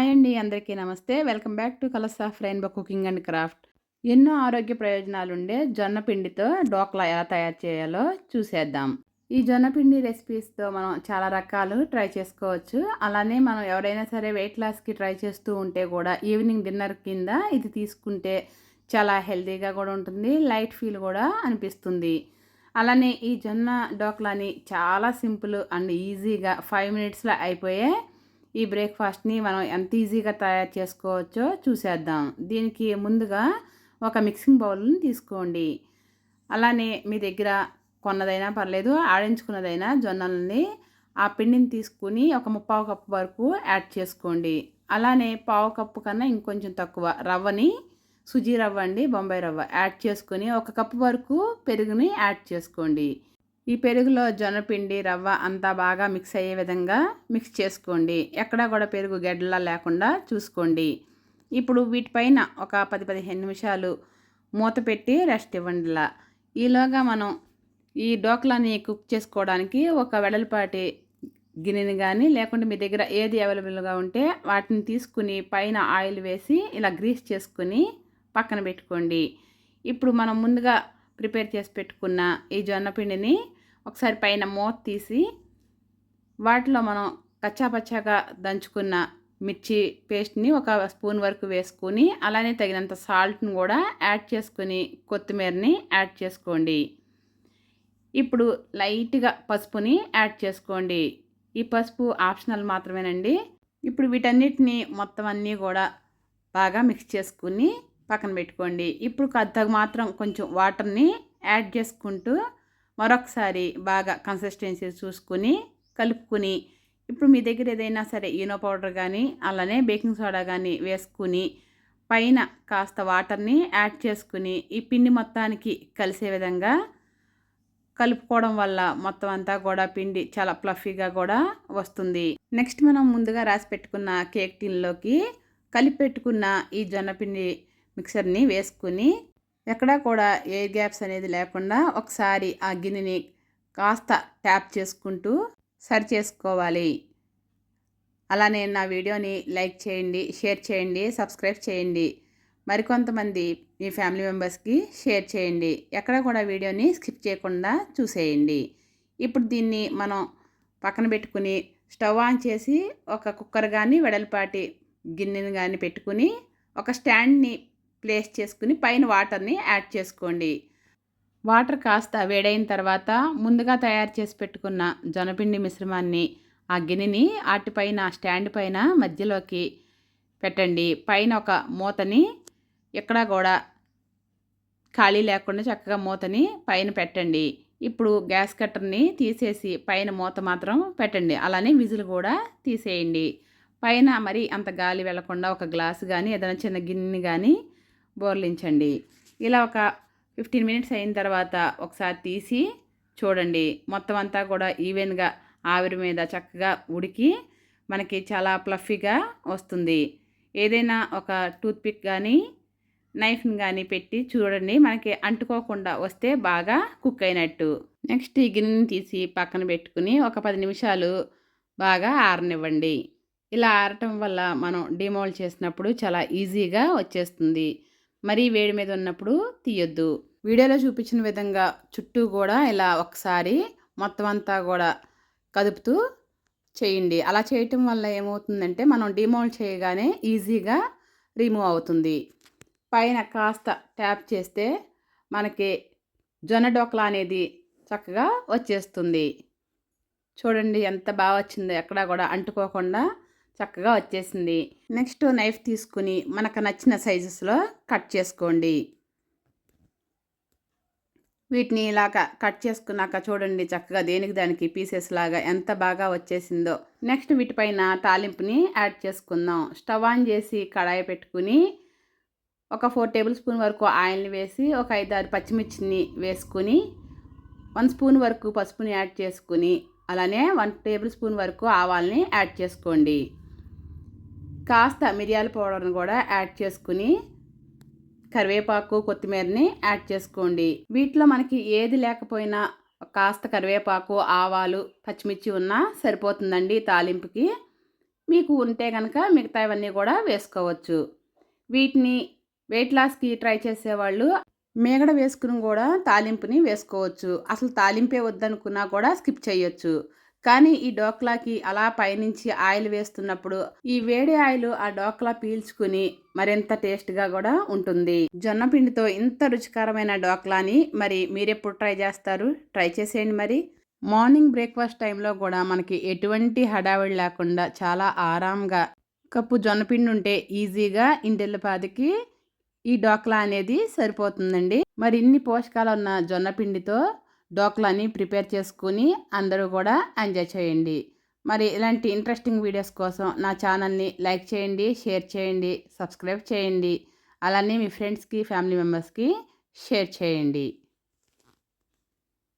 Hi అండి అందరికీ నమస్తే. Welcome back to colours of rainbow cooking and craft. ఎన్నో ఆరోగ్య ప్రయోజనాలు ఉండే జొన్న పిండితో డోక్లా ఎలా తయారు చేయాలో చూసేద్దాం. ఈ జొన్న పిండి రెసిపీస్తో మనం చాలా రకాలు ట్రై చేసుకోవచ్చు. అలానే మనం ఎవరైనా సరే వెయిట్ లాస్కి ట్రై చేస్తూ ఉంటే కూడా ఈవినింగ్ డిన్నర్ కింద ఇది తీసుకుంటే చాలా హెల్తీగా కూడా ఉంటుంది లైట్ ఫీల్ కూడా అనిపిస్తుంది. అలానే ఈ జొన్న డోక్లాని చాలా సింపుల్ అండ్ ఈజీగా ఫైవ్ మినిట్స్లో అయిపోయే ఈ బ్రేక్ఫాస్ట్ని మనం ఎంత ఈజీగా తయారు చేసుకోవచ్చో చూసేద్దాం. దీనికి ముందుగా ఒక మిక్సింగ్ బౌల్ని తీసుకోండి. అలానే మీ దగ్గర కొన్నదైనా పర్లేదు ఆడించుకున్నదైనా జొన్నలని ఆ పిండిని తీసుకుని ఒక ముప్పావు కప్పు వరకు యాడ్ చేసుకోండి. అలానే పావు కప్పు కన్నా ఇంకొంచెం తక్కువ రవ్వని సుజీ రవ్వ అండి బొంబాయి రవ్వ యాడ్ చేసుకొని ఒక కప్పు వరకు పెరుగుని యాడ్ చేసుకోండి. ఈ పెరుగులో జొన్నపిండి రవ్వ అంతా బాగా మిక్స్ అయ్యే విధంగా మిక్స్ చేసుకోండి. ఎక్కడా కూడా పెరుగు గడ్డలా లేకుండా చూసుకోండి. ఇప్పుడు వీటిపైన ఒక పది పదిహేను నిమిషాలు మూత పెట్టి రెస్ట్ ఇవ్వండిలా. ఈలోగా మనం ఈ డోక్లాని కుక్ చేసుకోవడానికి ఒక వెడల్పాటి గిన్నెని కానీ లేకుంటే మీ దగ్గర ఏది అవైలబుల్గా ఉంటే వాటిని తీసుకుని పైన ఆయిల్ వేసి ఇలా గ్రీస్ చేసుకుని పక్కన పెట్టుకోండి. ఇప్పుడు మనం ముందుగా ప్రిపేర్ చేసి పెట్టుకున్న ఈ జొన్నపిండిని ఒకసారి పైన మూత తీసి వాటిలో మనం కచ్చాపచ్చాగా దంచుకున్న మిర్చి పేస్ట్ని ఒక స్పూన్ వరకు వేసుకొని అలానే తగినంత సాల్ట్ని కూడా యాడ్ చేసుకొని కొత్తిమీరని యాడ్ చేసుకోండి. ఇప్పుడు లైట్గా పసుపుని యాడ్ చేసుకోండి. ఈ పసుపు ఆప్షనల్ మాత్రమేనండి. ఇప్పుడు వీటన్నిటిని మొత్తం అన్నీ కూడా బాగా మిక్స్ చేసుకుని పక్కన పెట్టుకోండి. ఇప్పుడు కొద్దిగా మాత్రం కొంచెం వాటర్ని యాడ్ చేసుకుంటూ మరొకసారి బాగా కన్సిస్టెన్సీ చూసుకుని కలుపుకుని ఇప్పుడు మీ దగ్గర ఏదైనా సరే ఈనో పౌడర్ కానీ అలానే బేకింగ్ సోడా కానీ వేసుకుని పైన కాస్త వాటర్ని యాడ్ చేసుకుని ఈ పిండి మొత్తానికి కలిసే విధంగా కలుపుకోవడం వల్ల మొత్తం అంతా కూడా పిండి చాలా ప్లఫీగా కూడా వస్తుంది. నెక్స్ట్ మనం ముందుగా రాసి పెట్టుకున్న కేక్ టిన్లోకి కలిపి పెట్టుకున్న ఈ జొన్నపిండి మిక్సర్ని వేసుకుని ఎక్కడా కూడా ఎయిర్ గ్యాప్స్ అనేది లేకుండా ఒకసారి ఆ గిన్నెని కాస్త ట్యాప్ చేసుకుంటూ సరి చేసుకోవాలి అలానే నా వీడియోని లైక్ చేయండి షేర్ చేయండి సబ్స్క్రైబ్ చేయండి. మరికొంతమంది మీ ఫ్యామిలీ మెంబర్స్కి షేర్ చేయండి. ఎక్కడ కూడా వీడియోని స్కిప్ చేయకుండా చూసేయండి. ఇప్పుడు దీన్ని మనం పక్కన పెట్టుకుని స్టవ్ ఆన్ చేసి ఒక కుక్కర్ కానీ వెడల్పాటి గిన్నెని కానీ పెట్టుకుని ఒక స్టాండ్ని ప్లేస్ చేసుకుని పైన వాటర్ని యాడ్ చేసుకోండి. వాటర్ కాస్త వేడైన తర్వాత ముందుగా తయారు చేసి పెట్టుకున్న జొనపిండి మిశ్రమాన్ని ఆ గిన్నెని వాటిపైన స్టాండ్ పైన మధ్యలోకి పెట్టండి. పైన ఒక మూతని ఎక్కడా కూడా ఖాళీ లేకుండా చక్కగా మూతని పైన పెట్టండి. ఇప్పుడు గ్యాస్ కట్టర్ని తీసేసి పైన మూత మాత్రం పెట్టండి. అలానే విజులు కూడా తీసేయండి. పైన మరి అంత గాలి వెళ్ళకుండా ఒక గ్లాసు కానీ ఏదైనా చిన్న గిన్నె కానీ బోర్లించండి. ఇలా ఒక ఫిఫ్టీన్ మినిట్స్ అయిన తర్వాత ఒకసారి తీసి చూడండి. మొత్తం అంతా కూడా ఈవెన్గా ఆవిరి మీద చక్కగా ఉడికి మనకి చాలా ప్లఫీగా వస్తుంది. ఏదైనా ఒక టూత్పిక్ కానీ నైఫ్ని కానీ పెట్టి చూడండి. మనకి అంటుకోకుండా వస్తే బాగా కుక్ అయినట్టు. నెక్స్ట్ ఈ గిన్నెని తీసి పక్కన పెట్టుకుని ఒక పది నిమిషాలు బాగా ఆరనివ్వండి. ఇలా ఆరటం వల్ల మనం డిమోల్డ్ చేసినప్పుడు చాలా ఈజీగా వచ్చేస్తుంది. మరీ వేడి మీద ఉన్నప్పుడు తీయొద్దు. వీడియోలో చూపించిన విధంగా చుట్టూ కూడా ఇలా ఒకసారి మొత్తం అంతా కూడా కదుపుతూ చేయండి. అలా చేయటం వల్ల ఏమవుతుందంటే మనం డిమోల్డ్ చేయగానే ఈజీగా రిమూవ్ అవుతుంది. పైన కాస్త ట్యాప్ చేస్తే మనకి జొన్న డోక్లా అనేది చక్కగా వచ్చేస్తుంది. చూడండి ఎంత బాగా వచ్చిందో ఎక్కడా కూడా అంటుకోకుండా చక్కగా వచ్చేసింది. నెక్స్ట్ నైఫ్ తీసుకుని మనకు నచ్చిన సైజెస్లో కట్ చేసుకోండి. వీటిని ఇలాగ కట్ చేసుకున్నాక చూడండి చక్కగా దేనికి దానికి పీసెస్ లాగా ఎంత బాగా వచ్చేసిందో. నెక్స్ట్ వీటిపైన తాలింపుని యాడ్ చేసుకుందాం. స్టవ్ ఆన్ చేసి కడాయి పెట్టుకుని ఒక ఫోర్ టేబుల్ స్పూన్ వరకు ఆయిల్ని వేసి ఒక ఐదారు పచ్చిమిర్చిని వేసుకుని వన్ స్పూన్ వరకు పసుపుని యాడ్ చేసుకుని అలానే వన్ టేబుల్ స్పూన్ వరకు ఆవాల్ని యాడ్ చేసుకోండి. కాస్త మిరియాల పౌడర్ని కూడా యాడ్ చేసుకుని కరివేపాకు కొత్తిమీరని యాడ్ చేసుకోండి. వీటిలో మనకి ఏది లేకపోయినా కాస్త కరివేపాకు ఆవాలు పచ్చిమిర్చి ఉన్నా సరిపోతుందండి తాలింపుకి. మీకు ఉంటే కనుక మిగతావన్నీ కూడా వేసుకోవచ్చు. వీటిని వెయిట్ లాస్కి ట్రై చేసేవాళ్ళు మేగడ వేసుకుని కూడా తాలింపుని వేసుకోవచ్చు. అసలు తాలింపే వద్దనుకున్నా కూడా స్కిప్ చేయొచ్చు. కానీ ఈ డోక్లాకి అలా పైనుంచి ఆయిల్ వేస్తున్నప్పుడు ఈ వేడి ఆయిల్ ఆ డోక్లా పీల్చుకుని మరింత టేస్ట్గా కూడా ఉంటుంది. జొన్న పిండితో ఇంత రుచికరమైన డోక్లాని మరి మీరెప్పుడు ట్రై చేస్తారు? ట్రై చేసేయండి మరి. మార్నింగ్ బ్రేక్ఫాస్ట్ టైంలో కూడా మనకి ఎటువంటి హడావిడి లేకుండా చాలా ఆరాంగా కప్పు జొన్నపిండి ఉంటే ఈజీగా ఇంటెల్లిపాదికి ఈ డోక్లా అనేది సరిపోతుందండి. మరి ఇన్ని పోషకాలు ఉన్న జొన్నపిండితో డోక్లాని ప్రిపేర్ చేసుకుని అందరూ కూడా ఎంజాయ్ చేయండి. మరి ఇలాంటి ఇంట్రెస్టింగ్ వీడియోస్ కోసం నా ఛానల్ని లైక్ చేయండి షేర్ చేయండి సబ్స్క్రైబ్ చేయండి. అలానే మీ ఫ్రెండ్స్కి ఫ్యామిలీ మెంబర్స్కి షేర్ చేయండి.